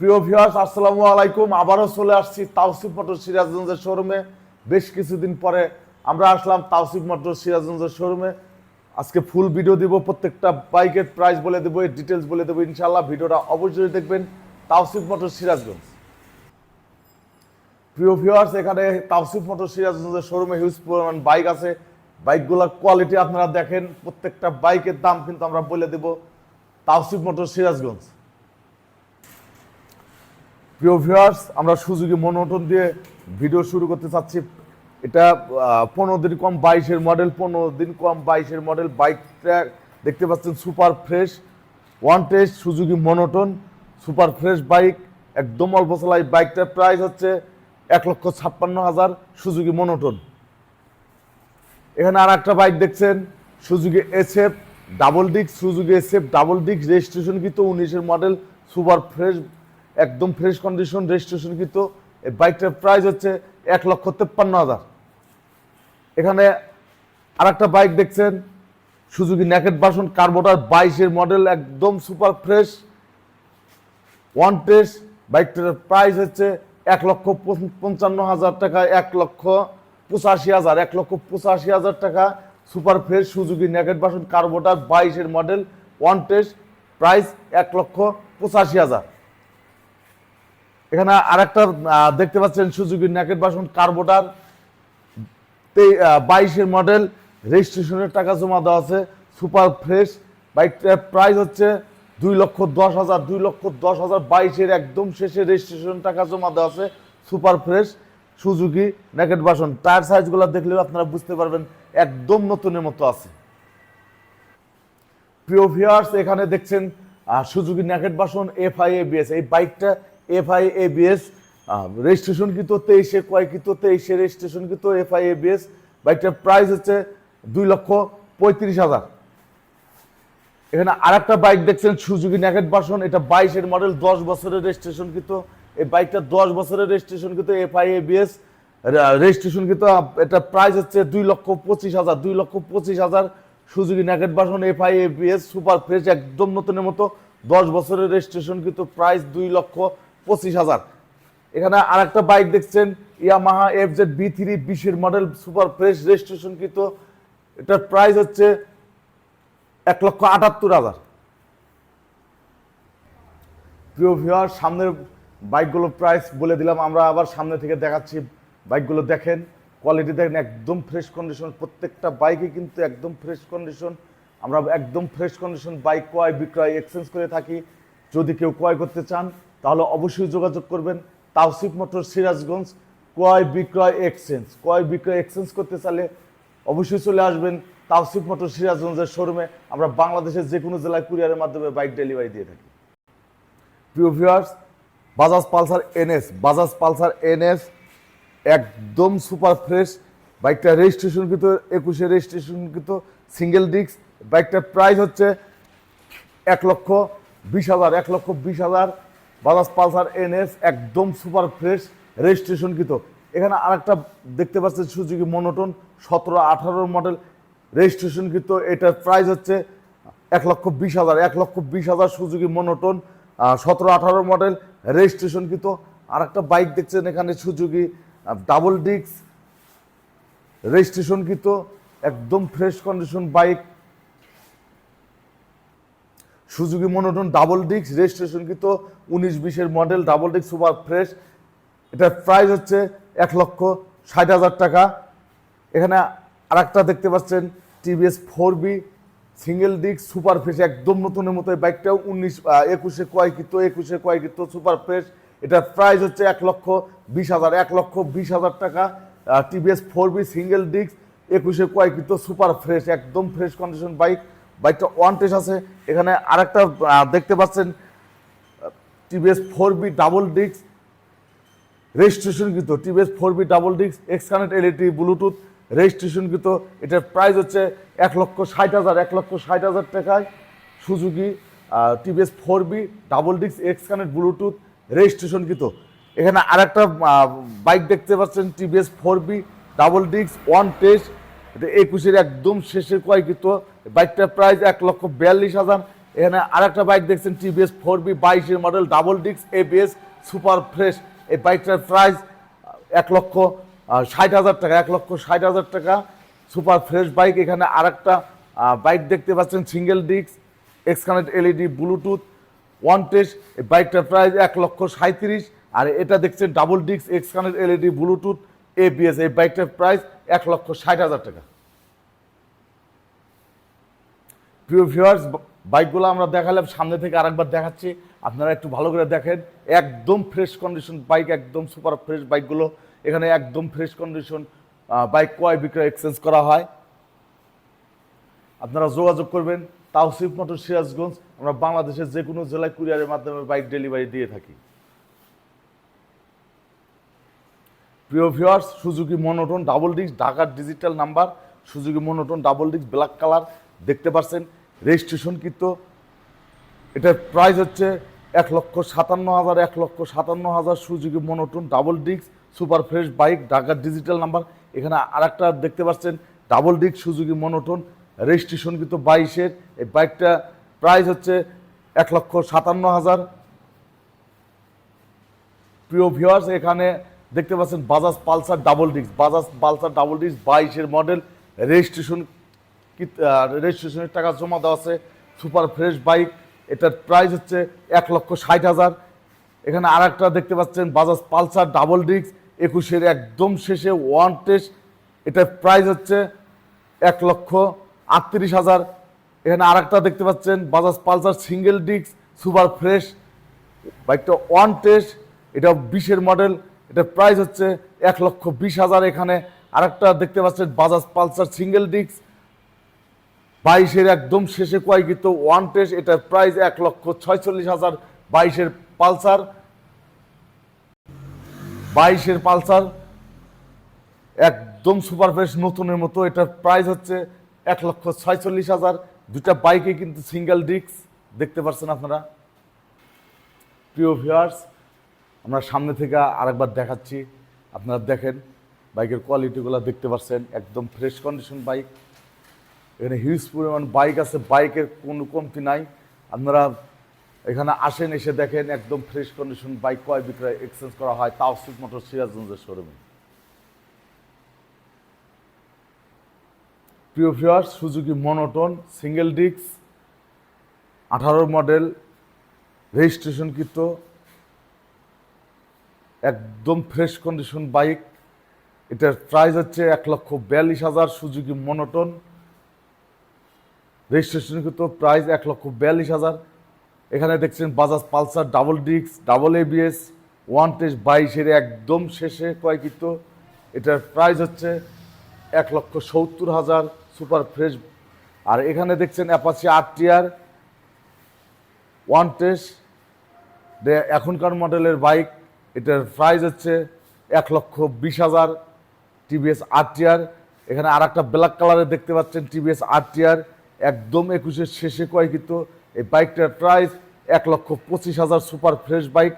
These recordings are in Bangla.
প্রিয় ভিউয়ার্স আসসালামু আলাইকুম। আবারও চলে আসছি তাওসিফ মোটর সিরাজগঞ্জের শোরুমে। বেশ কিছুদিন পরে আমরা আসলাম তাওসিফ মোটর সিরাজগঞ্জের শোরুমে। আজকে ফুল ভিডিও দিব, প্রত্যেকটা বাইকের প্রাইস বলে দেবো ডিটেলস বলে দেবো ইনশাল্লাহ ভিডিওটা অবশ্যই দেখবেন তাওসিফ মোটর সিরাজগঞ্জ। প্রিয় ভিউয়ার্স এখানে তাওসিফ মোটর সিরাজগঞ্জের শোরুমে হিউজ পরিমাণ বাইক আছে। বাইকগুলোর কোয়ালিটি আপনারা দেখেন, প্রত্যেকটা বাইকের দাম কিন্তু আমরা বলে দেব তাওসিফ মোটর সিরাজগঞ্জ। প্রিয় ভিউয়ার্স আমরা সুযোগী মনোটন দিয়ে ভিডিও শুরু করতে চাচ্ছি। এটা পনেরো দিন কম বাইশের মডেল পনেরো দিন কম বাইশের মডেল বাইকটা দেখতে পাচ্ছেন super fresh one test Suzuki monotone super fresh bike একদম অল্প চালাই বাইকটার প্রাইস হচ্ছে এক লক্ষ ছাপ্পান্ন হাজার, সুযোগী মনোটন এখানে আর একটা বাইক দেখছেন Suzuki SF double disc Suzuki SF double disc registration কিন্তু উনিশের মডেল সুপার ফ্রেশ একদম ফ্রেশ কন্ডিশন রেজিস্ট্রেশন কিন্তু, এই বাইকটার প্রাইস হচ্ছে এক লক্ষ তেপ্পান্ন হাজার। এখানে আর একটা বাইক দেখছেন সুজুকি ন্যাকেট বাসন কার্বোটার বাইশের মডেল একদম সুপার ফ্রেশ ওয়ান টেস্ট বাইকটার প্রাইস হচ্ছে এক লক্ষ পঞ্চান্ন হাজার টাকা, এক লক্ষ পঁচাশি হাজার, এক লক্ষ পঁচাশি হাজার টাকা super fresh Suzuki naked version carburettor বাইশের মডেল ওয়ান টেস্ট প্রাইস এক লক্ষ পঁচাশি হাজার। এখানে আরেকটা দেখতে পাচ্ছেন সুজুকি ন্যাকেট বাসন, কার্বোটার বাইশের মডেল, রেজিস্ট্রেশনের টাকা জমা দেওয়া আছে, সুপার ফ্রেশ বাইকটার প্রাইস হচ্ছে দুই লক্ষ দশ হাজার, দুই লক্ষ দশ হাজার বাইশের একদম শেষে রেজিস্ট্রেশন টাকা জমা দেওয়া আছে, super fresh, Suzuki naked version. Tyre সাইজগুলো দেখলেও আপনারা বুঝতে পারবেন, একদম নতুনের মতো আছে। প্রিয় ভিউয়ার্স এখানে দেখছেন Suzuki naked version F I ABS এই বাইকটা F I A ABS registration কিন্তু তেইশে কয় কিন্তু তেইশে রেজিস্ট্রেশন কিন্তু এফ আই এবিএস বাইকটার প্রাইস হচ্ছে দুই লক্ষ পঁয়ত্রিশ হাজার। এখানে আর একটা বাইক দেখছেন সুজুকি ন্যাকেট বাসন এটা বাইশের মডেল দশ বছরের রেজিস্ট্রেশন কিন্তু এই বাইকটা দশ বছরের রেজিস্ট্রেশন কিন্তু এফ আই এবিএস রেজিস্ট্রেশন কিন্তু আহ, এটা প্রাইস হচ্ছে দুই লক্ষ পঁচিশ হাজার দুই লক্ষ পঁচিশ হাজার Suzuki naked version F I A ABS super fresh একদম নতুনের মতো দশ বছরের রেজিস্ট্রেশন কিন্তু প্রাইস দুই লক্ষ পঁচিশ হাজার। এখানে আরেকটা বাইক দেখছেন, Yamaha F Z V three, বিশের মডেল, সুপার ফ্রেশ রেজিস্ট্রেশন কিন্তু এটার প্রাইস হচ্ছে এক লক্ষ আটাত্তর হাজার। প্রিয় ভিউয়ার সামনের বাইকগুলো প্রাইস বলে দিলাম, আমরা আবার সামনে থেকে দেখাচ্ছি বাইকগুলো, দেখেন, কোয়ালিটি দেখেন, একদম ফ্রেশ কন্ডিশন, প্রত্যেকটা বাইকে কিন্তু একদম ফ্রেশ কন্ডিশন। আমরা একদম ফ্রেশ কন্ডিশন বাইক ক্রয় বিক্রয় এক্সচেঞ্জ করে থাকি। যদি কেউ ক্রয় করতে চান তাহলে অবশ্যই যোগাযোগ করবেন তাওসিফ মোটর সিরাজগঞ্জ ক্রয় বিক্রয় এক্সচেঞ্জ। ক্রয় বিক্রয় এক্সচেঞ্জ করতে চাইলে অবশ্যই চলে আসবেন তাওসিফ মোটর সিরাজগঞ্জের শোরুমে। আমরা বাংলাদেশের যে কোনো জেলায় কুরিয়ারের মাধ্যমে বাইক ডেলিভারি দিয়ে থাকি। প্রিয় viewers, Bajaj Pulsar NS, Bajaj Pulsar NS একদম সুপার ফ্রেশ। বাইকটা রেজিস্ট্রেশন কিন্তু একুশে রেজিস্ট্রেশন কিন্তু সিঙ্গেল ডিস্ক। বাইকটার প্রাইস হচ্ছে এক লক্ষ বিশ হাজার, এক লক্ষ বিশ হাজার। বাজাজ পালসার এনএস একদম সুপার ফ্রেশ রেজিস্ট্রেশন কিন্তু এখানে আরেকটা দেখতে পাচ্ছেন সুজুকি মনোটন, সতেরো আঠারোর মডেল রেজিস্ট্রেশন কিন্তু এটার প্রাইস হচ্ছে এক লক্ষ বিশ হাজার, এক লক্ষ বিশ হাজার সুজুকি মনোটন সতেরো, আঠারো মডেল রেজিস্ট্রেশন কিন্তু আরেকটা বাইক দেখছেন এখানে সুজুকি ডাবল ডিস্ক রেজিস্ট্রেশন কিন্তু একদম fresh condition bike Suzuki monotone double disc registration কিন্তু উনিশ বিশের model double disc super fresh এটার প্রাইস হচ্ছে এক লক্ষ ষাট হাজার টাকা। এখানে আরেকটা দেখতে পাচ্ছেন TVS four V single disc super fresh একদম নতুনের মতো এই বাইকটাও উনিশ একুশে কয়কৃত একুশে কয়কৃত সুপার ফ্রেশ এটার প্রাইস হচ্ছে এক লক্ষ বিশ হাজার, এক লক্ষ বিশ হাজার টাকা। TVS four V single disc একুশে কয়কৃত সুপার ফ্রেশ একদম ফ্রেশ কন্ডিশন বাইক বাইকটা ওয়ান টেস আছে। এখানে আরেকটা দেখতে পাচ্ছেন, TVS four V double disc registration কিন্তু TVS four V double disc X connect LED, Bluetooth registration কিন্তু এটার প্রাইস হচ্ছে এক লক্ষ ষাট হাজার, এক লক্ষ ষাট হাজার টাকায়। Suzuki TVS four V double disc X connect Bluetooth registration কিন্তু এখানে আরেকটা বাইক দেখতে পাচ্ছেন, TVS four V double disc, one test এটা একুশের একদম শেষের কয় কিন্তু বাইকটার প্রাইস এক লক্ষ বিয়াল্লিশ হাজার। এখানে আরেকটা বাইক দেখছেন টিভিএস ফোর বি বাইশের মডেল ডাবল ডিক্স এবিএস সুপার ফ্রেশ এই বাইকটার প্রাইস এক লক্ষ ষাট হাজার টাকা, এক লক্ষ ষাট হাজার টাকা। সুপার ফ্রেশ বাইক এখানে আরেকটা বাইক দেখতে পাচ্ছেন সিঙ্গেল ডিক্স X connect LED Bluetooth one test এই বাইকটার প্রাইস এক লক্ষ সাঁত্রিশ আর এটা দেখছেন ডাবল ডিক্স এক্সকানেক্ট এলইডি ব্লুটুথ এবিএস এই বাইকটার প্রাইস এক লক্ষ ষাট হাজার টাকা। প্রিয় ভিউয়ার্স বাইকগুলো আমরা দেখালাম, সামনে থেকে আরেকবার দেখাচ্ছি। আপনারা একটু ভালো করে দেখেন, একদম ফ্রেশ কন্ডিশন বাইক একদম সুপার ফ্রেশ বাইকগুলো এখানে একদম ফ্রেশ কন্ডিশন বাইক ক্রয় বিক্রয় এক্সচেঞ্জ করা হয়। আপনারা যোগাযোগ করবেন, তাওসিফ মোটর সিরাজগঞ্জ আমরা বাংলাদেশের যে কোনো জেলায় কুরিয়ারের মাধ্যমে বাইক ডেলিভারি দিয়ে থাকি। প্রিয় viewers Suzuki monotone double disc ঢাকার digital number Suzuki monotone double disc black colour দেখতে পাচ্ছেন রেজিস্ট্রেশন এটার প্রাইস হচ্ছে এক লক্ষ সাতান্ন হাজার, এক লক্ষ সাতান্ন হাজার Suzuki monotone double disc super fresh bike ঢাকার ডিজিটাল নাম্বার এখানে আরেকটা দেখতে পাচ্ছেন double disc Suzuki monotone registration বাইশের। এই বাইকটা প্রাইস হচ্ছে এক লক্ষ সাতান্ন হাজার। প্রিয় ভিউয়ার্স এখানে দেখতে পাচ্ছেন Bajaj Pulsar double disc Bajaj Pulsar double disc বাইশের মডেল রেজিস্ট্রেশন রেজিস্ট্রেশনের টাকা জমা দেওয়া আছে। সুপার ফ্রেশ বাইক এটার প্রাইস হচ্ছে এক লক্ষ ষাট হাজার। এখানে আর একটা দেখতে পাচ্ছেন বাজাজ পালসার ডাবল ডিস্ক একুশের একদম শেষে ওয়ান টেস্ট এটার প্রাইস হচ্ছে এক লক্ষ আটত্রিশ হাজার। এখানে আর একটা দেখতে পাচ্ছেন Bajaj Pulsar single disc super fresh বাইকটা ওয়ান টেস্ট এটা বিশের মডেল এটার প্রাইস হচ্ছে এক লক্ষ বিশ হাজার এখানে। আরেকটা দেখতে পাচ্ছেন বাজাজ পালসার সিঙ্গেল ডিস্ক বাইশের একদম শেষে কয়েকৃত ওয়ান টেস্ট এটার প্রাইস এক লক্ষ ছয়চল্লিশ হাজার বাইশের পালসার বাইশের পালসার একদম সুপার ফ্রেশ নতুনের মতো। এটার প্রাইস হচ্ছে এক লক্ষ ছয়চল্লিশ হাজার। দুটা বাইকে কিন্তু সিঙ্গেল ডিস্ক দেখতে পাচ্ছেন আপনারা? প্রিয় ভিউয়ার্স আমরা সামনে থেকে আরেকবার দেখাচ্ছি। আপনারা দেখেন, বাইকের কোয়ালিটিগুলো দেখতে পাচ্ছেন, একদম ফ্রেশ কন্ডিশন বাইক এখানে হিউজ পরিমাণ বাইক আছে বাইকের কোনো কমতি নাই। আপনারা এখানে আসেন, এসে দেখেন, একদম ফ্রেশ কন্ডিশন বাইক ক্রয় বিক্রয় এক্সচেঞ্জ করা হয় তাও তাওসিফ মোটর সিরাজগঞ্জের শোরুমে প্রিয় viewers Suzuki monotone single disc আঠারো মডেল রেজিস্ট্রেশন কৃত। একদম ফ্রেশ কন্ডিশন বাইক এটার প্রাইস হচ্ছে এক লক্ষ বিয়াল্লিশ হাজার সুজুকি মনোটন রেজিস্ট্রেশনকৃত প্রাইস এক লক্ষ বিয়াল্লিশ হাজার। এখানে দেখছেন Bajaj Pulsar double disc double ABS one test বাইশের একদম শেষে কয়কৃত এটার প্রাইস হচ্ছে এক লক্ষ সত্তর হাজার সুপার ফ্রেশ আর এখানে দেখছেন অ্যাপাচি আট টিয়ার ওয়ান টেস্ট এখনকার মডেলের বাইক এটার প্রাইস হচ্ছে এক লক্ষ বিশ হাজার টিভিএস আর টিয়ার এখানে আর একটা ব্ল্যাক কালারের দেখতে পাচ্ছেন টিভিএস আর টিয়ার একদম একুশের শেষে কয়কৃত এই বাইকটার প্রাইস এক লক্ষ পঁচিশ হাজার সুপার ফ্রেশ বাইক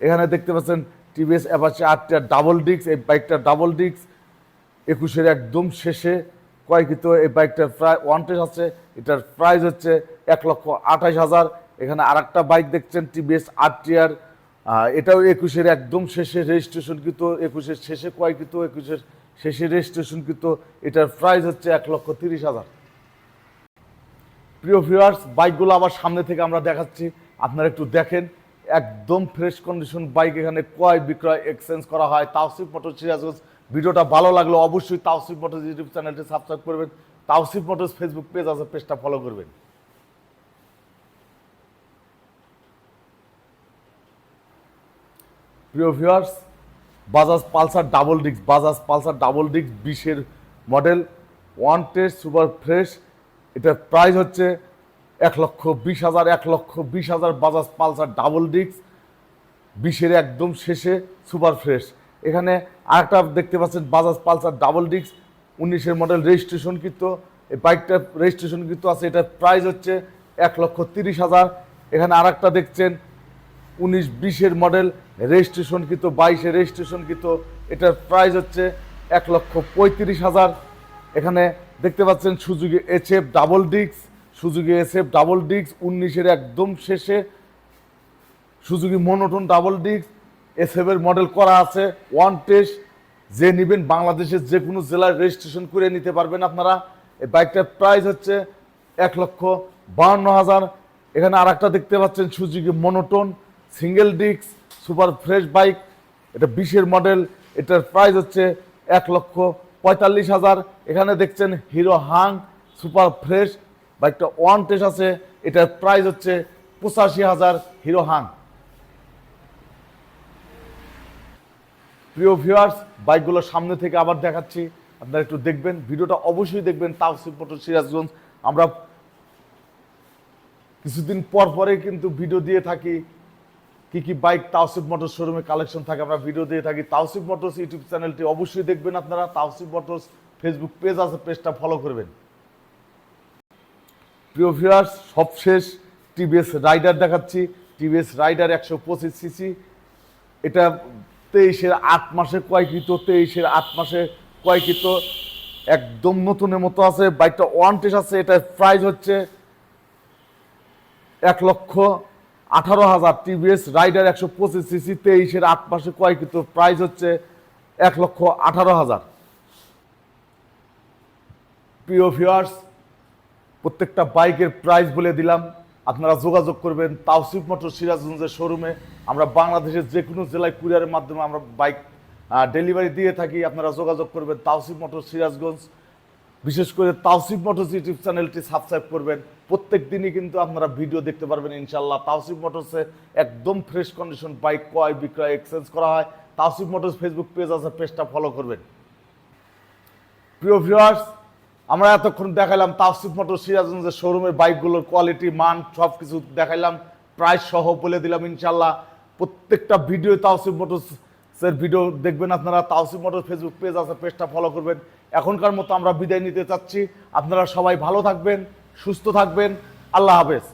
এখানে দেখতে পাচ্ছেন TVS Apache R TR double disc এই বাইকটা ডাবল ডিস্ক একুশের একদম শেষে কয়কৃত এই বাইকটার প্রায় ওয়ান্টেজ আছে। এটার প্রাইস হচ্ছে এক লক্ষ আঠাশ হাজার। এখানে আর একটা বাইক দেখছেন টিভিএস আর টিয়ার এটাও একুশের একদম শেষে রেজিস্ট্রেশনকৃত, একুশের শেষে কয়কৃত একুশের শেষে রেজিস্ট্রেশনকৃত, এটার প্রাইস হচ্ছে এক লক্ষ তিরিশ হাজার। প্রিয় ভিউয়ার্স বাইকগুলো আবার সামনে থেকে আমরা দেখাচ্ছি। আপনারা একটু দেখেন, একদম ফ্রেশ কন্ডিশন বাইক এখানে ক্রয় বিক্রয় এক্সচেঞ্জ করা হয়। তাওসিফ মোটর সিরাজগঞ্জ, ভিডিওটা ভালো লাগল অবশ্যই তাওসিফ মোটরস ইউটিউব চ্যানেলটি সাবস্ক্রাইব করবেন। তাওসিফ মোটরস ফেসবুক পেজ আছে পেজটা ফলো করবেন। প্রিয় viewers Bajaj Pulsar double disc Bajaj Pulsar double disc বিশের model one test super fresh এটার প্রাইস হচ্ছে এক লক্ষ বিশ হাজার, এক লক্ষ বিশ হাজার বাজাজ পালসার ডাবল ডিস্ক বিশের একদম শেষে সুপার ফ্রেশ এখানে আরেকটা দেখতে পাচ্ছেন বাজাজ পালসার ডাবল ডিস্ক উনিশের মডেল রেজিস্ট্রেশন কিন্তু, এই বাইকটার রেজিস্ট্রেশন কিন্তু আছে, এটার প্রাইস হচ্ছে এক লক্ষ তিরিশ হাজার। এখানে আরেকটা দেখছেন উনিশ বিশের মডেল রেজিস্ট্রেশন বাইশে রেজিস্ট্রেশন এটার প্রাইস হচ্ছে এক লক্ষ পঁয়ত্রিশ হাজার। এখানে দেখতে পাচ্ছেন Suzuki HF double disc Suzuki SF double disc উনিশের একদম শেষে সুজুকি মনোটন ডাবল ডিস্ক এসএফের মডেল করা আছে ওয়ান টেস্ট যে নেবেন বাংলাদেশের যে কোনো জেলায় রেজিস্ট্রেশন করে নিতে পারবেন আপনারা। এই বাইকটার প্রাইস হচ্ছে এক লক্ষ বাউন্ন হাজার। এখানে আর একটা দেখতে পাচ্ছেন Suzuki monotone single disc, super fresh bike, এটা বিশের মডেল, এটার প্রাইস হচ্ছে এক লক্ষ পঁয়তাল্লিশ হাজার। এখানে দেখছেন হিরো হাং, সুপার ফ্রেশ, বাইকটা ওয়ান টেস্ট আছে, এটার প্রাইস হচ্ছে পঁচাশি হাজার হিরো হাং। প্রিয় ভিউয়ার্স বাইকগুলো সামনে থেকে আবার দেখাচ্ছি, আপনারা একটু দেখবেন, ভিডিওটা অবশ্যই দেখবেন তাওসিফ মোটর সিরাজগঞ্জ আমরা কিছুদিন পর পরে কিন্তু ভিডিও দিয়ে থাকি কি কি বাইক তাওসিফ মোটর শোরুমে কালেকশন থাকে, আমরা ভিডিও দিয়ে থাকি। তাওসিফ মোটরস ইউটিউব চ্যানেলটি অবশ্যই দেখবেন আপনারা। তাওসিফ মোটরস ফেসবুক পেজ আছে পেজটা ফলো করবেন। প্রিয় ভিউয়ার্স সবশেষ টিভিএস রাইডার দেখাচ্ছি। টিভিএস রাইডার একশো পঁচিশ সিসি এটা তেইশের আট মাসে কয়কৃত তেইশের আট মাসে কয়কৃত একদম নতুনের মতো আছে। বাইকটা ওয়ান আছে, এটার প্রাইস হচ্ছে এক লক্ষ আঠারো হাজার টিভিএস, রাইডার একশো পঁচিশ সিসি, তেইশের আট মাসে কয়কৃত প্রাইস হচ্ছে এক লক্ষ আঠারো হাজার। প্রিয় ভিউয়ার্স প্রত্যেকটা বাইকের প্রাইস বলে দিলাম। আপনারা যোগাযোগ করবেন তাওসিফ মোটর সিরাজগঞ্জের শোরুমে আমরা বাংলাদেশের যে কোনো জেলায় কুরিয়ারের মাধ্যমে আমরা বাইক ডেলিভারি দিয়ে থাকি। আপনারা যোগাযোগ করবেন তাওসিফ মোটর সিরাজগঞ্জ বিশেষ করে তাওসিফ মোটরস ইউটিউব চ্যানেলটি সাবস্ক্রাইব করবেন। প্রত্যেক দিনই কিন্তু আপনারা ভিডিও দেখতে পারবেন ইনশাল্লাহ তাওসিফ মোটরসে একদম ফ্রেশ কন্ডিশন বাইক ক্রয়, বিক্রয়, এক্সচেঞ্জ করা হয়। তাওসিফ মোটরস ফেসবুক পেজ আছে, পেজটা ফলো করবেন। প্রিয় ভিউয়ার্স, আমরা এতক্ষণ দেখাইলাম তাফসিফ মোটর সিরাজগঞ্জের শোরুমের বাইকগুলোর কোয়ালিটি, মান সব কিছু দেখাইলাম। প্রাইস সহ বলে দিলাম ইনশাল্লাহ প্রত্যেকটা ভিডিও তাওসিফ মোটরসের ভিডিও দেখবেন আপনারা। তাওসিফ মোটর ফেসবুক পেজ আছে, পেজটা ফলো করবেন। এখনকার মতো আমরা বিদায় নিতে চাচ্ছি। আপনারা সবাই ভালো থাকবেন সুস্থ থাকবেন। আল্লাহ হাফেজ।